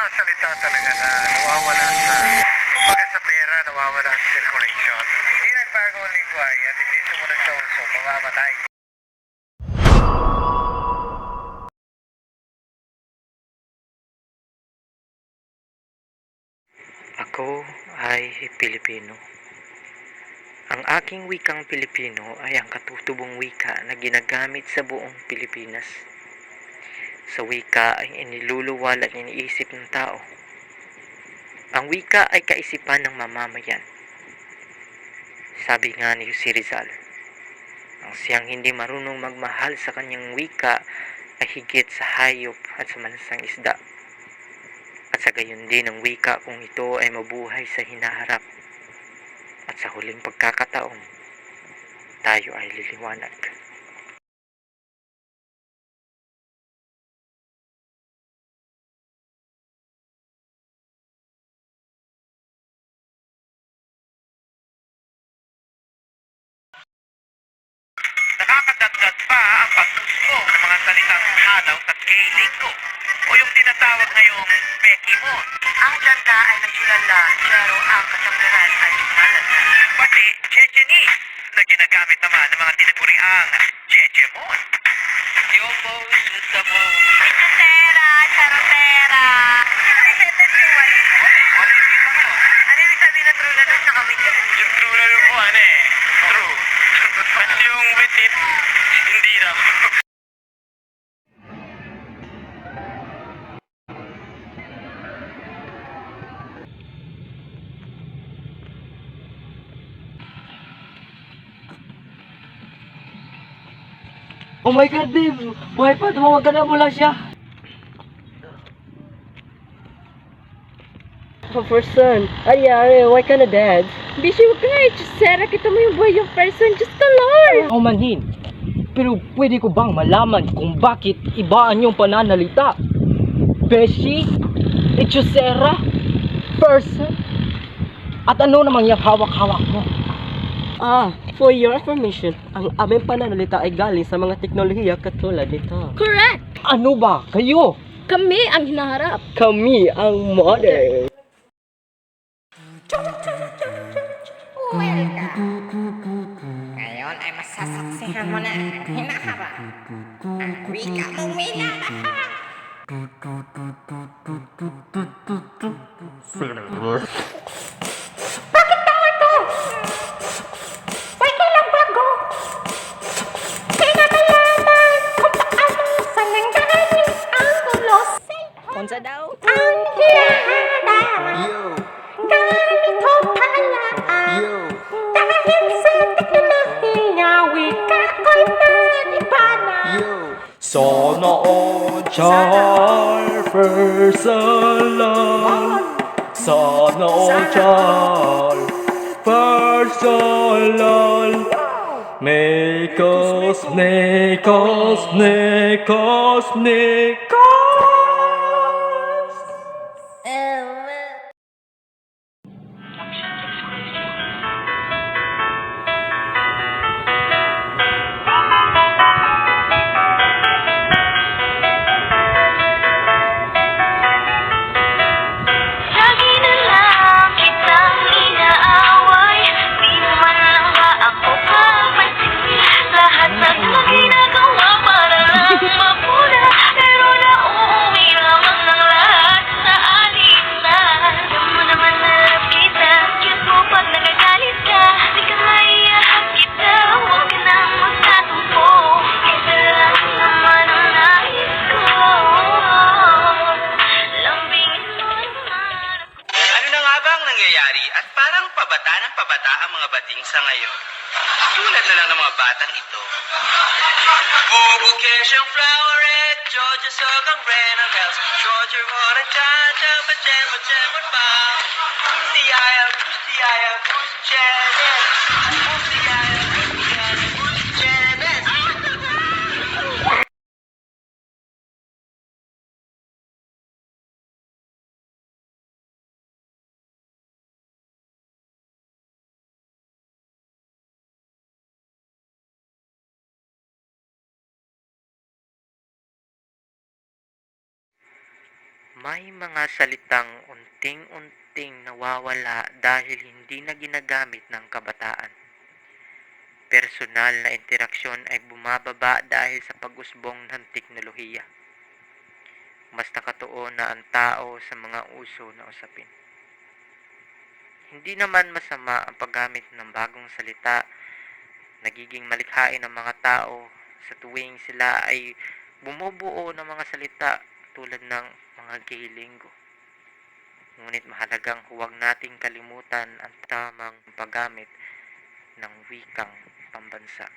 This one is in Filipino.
mga salita talaga na nawawala sa, kumbaga sa pera, nawawala sa circulation. Hindi nagbago ang lingwahe at hindi sumunod sa uso, mamamatay. Ako ay Pilipino. Ang aking wikang Pilipino ay ang katutubong wika na ginagamit sa buong Pilipinas. Sa wika ay iniluluwal at iniisip ng tao. Ang wika ay kaisipan ng mamamayan. Sabi nga ni Jose Rizal, ang siyang hindi marunong magmahal sa kanyang wika ay higit sa hayop at sa mansang isda at sa gayon din ang wika kung ito ay mabuhay sa hinaharap. At sa huling pagkakataon, tayo ay liliwanag. Nakakadagdag pa ang pagtusbong ng mga salitang hanaw sa gay lingo o yung tinatawag ngayong Becky Mo. Ang ganda ay nagsulala pero ang kasambahan ay lumalala. Pati Jejeni na ginagamit naman ng mga tinaguriang Jejemon. Yung pose sa mo. Charotera, yung with it, hindi na. Oh my God, Dave! Buhay pa, tumawag ka na mo lang siya. Oh, person. Ayari, why ka na dead? Bishi, huwag ka nga eh. Sarah, kita mo yung buhay yung person. Diyos ka, Lord. Oh manhin. Pero pwede ko bang malaman kung bakit iba ang iyong pananalita? Beshi? Echusera? Person? At ano namang yung hawak-hawak mo? Ah, for your information, ang aming pananalita ay galing sa mga teknolohiya katulad nito. Correct. Ano ba? Kayo? Kami ang hinaharap. Kami ang modern. Ngayon ay masasaksihan mo na ang hinaharap. Ang wika mong minamahal. Bakit daw ito? May kailang bago. Kaya kung paano sananggahanin ang ulos. Unsa daw? Sana açar fırsalar. Sana açar fırsalar. Nekos, nekos, nekos, nekos pabata ang mga bading sa ngayon? Tulad na lang ng mga batang ito. Bubuke siyang flowerette, Georgia sogang renarels, Georgia oranjada, pachem, pachem, ba? Pustiyaya, pustiyaya, pustyenes. Pustiyaya, May mga salitang unting-unting nawawala dahil hindi na ginagamit ng kabataan. Personal na interaksyon ay bumababa dahil sa pag-usbong ng teknolohiya. Mas nakatuon na ang tao sa mga uso na usapin. Hindi naman masama ang paggamit ng bagong salita. Nagiging malikhain ang mga tao sa tuwing sila ay bumubuo ng mga salita tulad ng mga gay. Ngunit mahalagang huwag nating kalimutan ang tamang paggamit ng wikang pambansa.